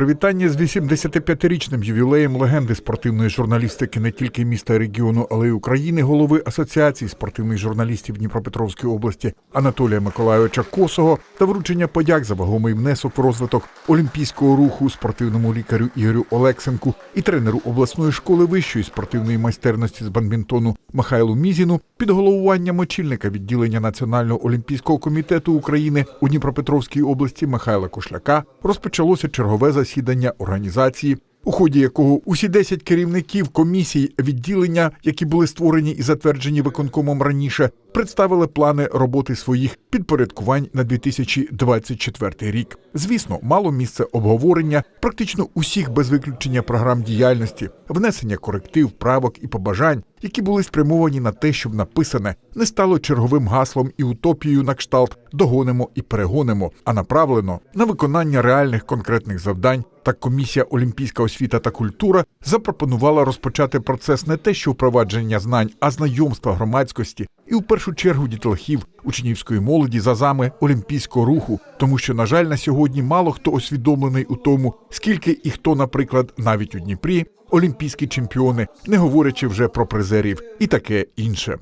привітання з 85-річним ювілеєм легенди спортивної журналістики не тільки міста регіону, але й України, голови Асоціації спортивних журналістів Дніпропетровської області Анатолія Миколайовича Косого та вручення подяк за вагомий внесок в розвиток олімпійського руху спортивному лікарю Ігорю Олексенку і тренеру обласної школи вищої спортивної майстерності з бадмінтону Михайлу Мізіну під головуванням очільника відділення Національного олімпійського комітету України у Дніпропетровській області Михайла Кошляка розпочалося чергове засідання організації, у ході якого усі 10 керівників комісій відділення, які були створені і затверджені виконкомом раніше, представили плани роботи своїх підпорядкувань на 2024 рік. Звісно, мало місце обговорення практично усіх без виключення програм діяльності, внесення коректив, правок і побажань, які були спрямовані на те, щоб написане не стало черговим гаслом і утопією на кшталт догонимо і перегонимо, а направлено на виконання реальних конкретних завдань. Так комісія Олімпійська освіта та культура запропонувала розпочати процес не те, що впровадження знань, а знайомства громадськості і в першу чергу дітлахів, учнівської молоді за зами олімпійського руху, тому що, на жаль, на сьогодні мало хто усвідомлений у тому, скільки і хто, наприклад, навіть у Дніпрі, олімпійські чемпіони, не говорячи вже про призерів і таке інше.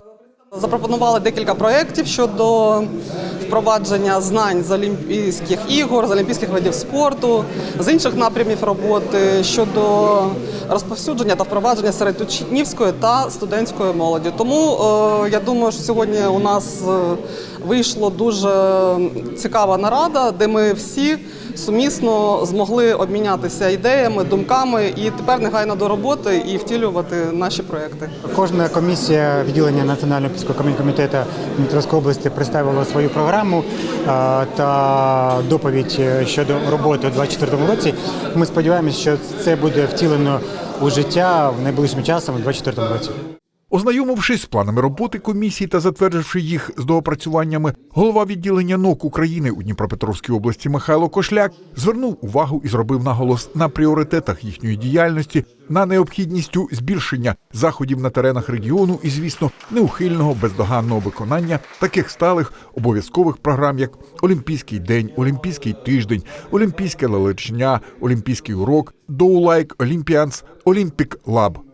Запропонували декілька проєктів щодо впровадження знань з Олімпійських ігор, з олімпійських видів спорту, з інших напрямів роботи щодо розповсюдження та впровадження серед учнівської та студентської молоді. Тому е, я думаю, що сьогодні у нас е, вийшла дуже цікава нарада, де ми всі сумісно змогли обмінятися ідеями, думками і тепер негайно до роботи і втілювати наші проекти. Кожна комісія відділення Національного олімпійського комітету Дніпровської області представила свою програму та доповідь щодо роботи у 2024 році. Ми сподіваємося, що це буде втілено у життя в найближчим часом у 2024 році. Ознайомившись з планами роботи комісії та затвердивши їх з доопрацюваннями, голова відділення НОК України у Дніпропетровській області Михайло Кошляк звернув увагу і зробив наголос на пріоритетах їхньої діяльності, на необхідністю збільшення заходів на теренах регіону і, звісно, неухильного бездоганного виконання таких сталих обов'язкових програм, як Олімпійський день, Олімпійський тиждень, Олімпійське лелечня, Олімпійський урок, Like Olympians, Olympic Lab.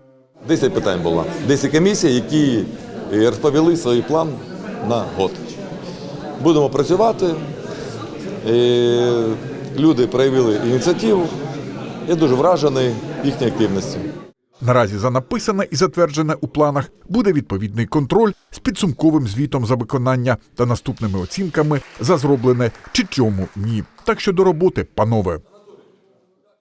10 питань було. 10 комісій, які е, розповіли свій план на год. Будемо працювати. Е, Люди проявили ініціативу. Я дуже вражений їхньою активністю. Наразі за написане і затверджене у планах буде відповідний контроль з підсумковим звітом за виконання та наступними оцінками за зроблене чи чому ні. Так що до роботи, панове.